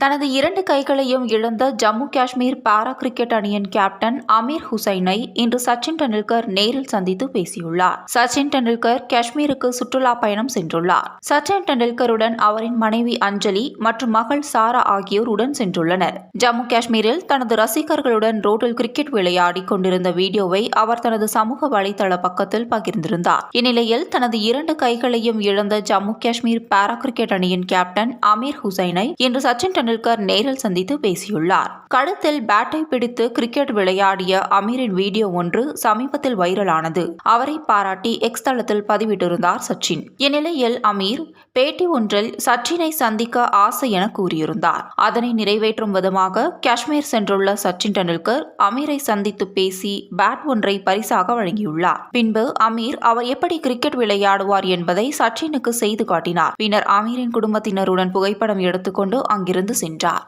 தனது இரண்டு கைகளையும் இழந்த ஜம்மு காஷ்மீர் பாரா கிரிக்கெட் அணியின் கேப்டன் அமீர் ஹுசைனை இன்று சச்சின் டெண்டுல்கர் நேரில் சந்தித்து பேசியுள்ளார். சச்சின் டெண்டுல்கர் காஷ்மீருக்கு சுற்றுலா பயணம் சென்றுள்ளார். சச்சின் டெண்டுல்கருடன் அவரின் மனைவி அஞ்சலி மற்றும் மகள் சாரா ஆகியோர் உடன் சென்றுள்ளனர். ஜம்மு காஷ்மீரில் தனது ரசிகர்களுடன் ரோட்டில் கிரிக்கெட் விளையாடி கொண்டிருந்த வீடியோவை அவர் தனது சமூக வலைதள பக்கத்தில் பகிர்ந்திருந்தார். இந்நிலையில் தனது இரண்டு கைகளையும் இழந்த ஜம்மு காஷ்மீர் பாரா கிரிக்கெட் அணியின் கேப்டன் அமீர் ஹுசைனை இன்று சச்சின் டெண்டுல்கர் நேரில் சந்தித்து பேசியுள்ளார். கழுத்தில் பேட்டை பிடித்து கிரிக்கெட் விளையாடிய அமீரின் வீடியோ ஒன்று சமீபத்தில் வைரலானது. அவரை பாராட்டி எக்ஸ் தளத்தில் பதிவிட்டிருந்தார் சச்சின். இந்நிலையில் அமீர் பேட்டி ஒன்றில் சச்சினை சந்திக்க ஆசை என கூறியிருந்தார். அதனை நிறைவேற்றும் விதமாக காஷ்மீர் சென்றுள்ள சச்சின் டெண்டுல்கர் அமீரை சந்தித்து பேசி பேட் ஒன்றை பரிசாக வழங்கியுள்ளார். பின்பு அமீர் அவர் எப்படி கிரிக்கெட் விளையாடுவார் என்பதை சச்சினுக்கு செய்து காட்டினார். பின்னர் அமீரின் குடும்பத்தினருடன் புகைப்படம் எடுத்துக்கொண்டு அங்கிருந்து சென்றார்.